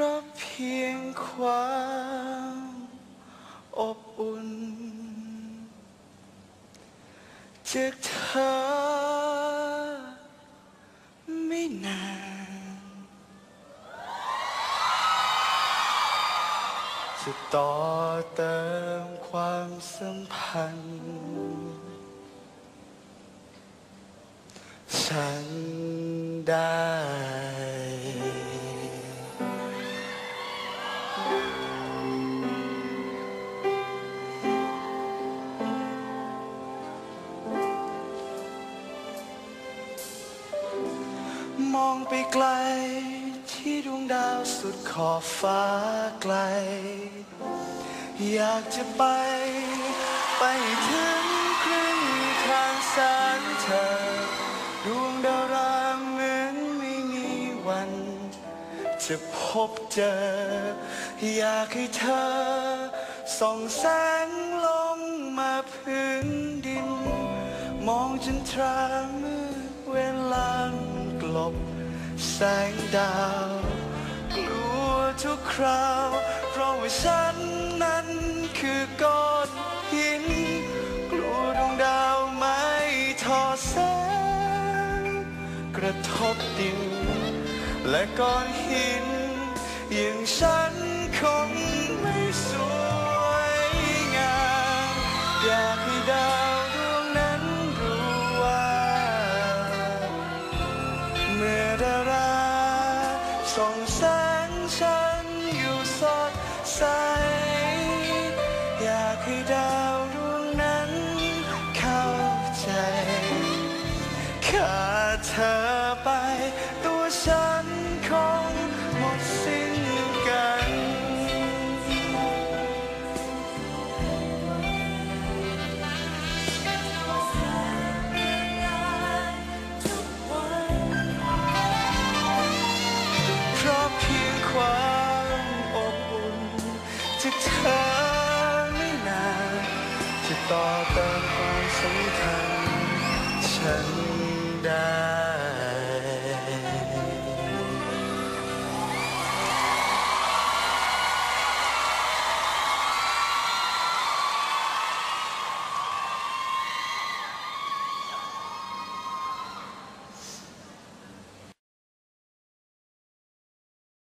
ราะเพียงความอบอุ่น จากเธอไม่นาน จะต่อเติมความสัมพันธ์ ฉันได้ มองไปไกล ที่ดวงดาวสุดขอบฟ้าไกล อยากจะไป ไปถึงครึ่งทางแสนเธอ ดวงดาวราเหมือนไม่มีวัน จะพบเจอ อยากให้เธอ ส่องแสงลงมาพื้นดิน มองจนตรามือเวลา บแสงดาว กลัวทุกคราว เพราะว่าฉันนั้นคือก้อนหิน กลัวดวงดาวไม่ทอดแสง กระทบดิน และก้อนหินอย่างฉันคง ส่องแสงฉันอยู่สดใส อยากให้ดาวดวงนั้นเข้าใจ ขาดเธอไป ต่อเติมความสำคัญฉันได้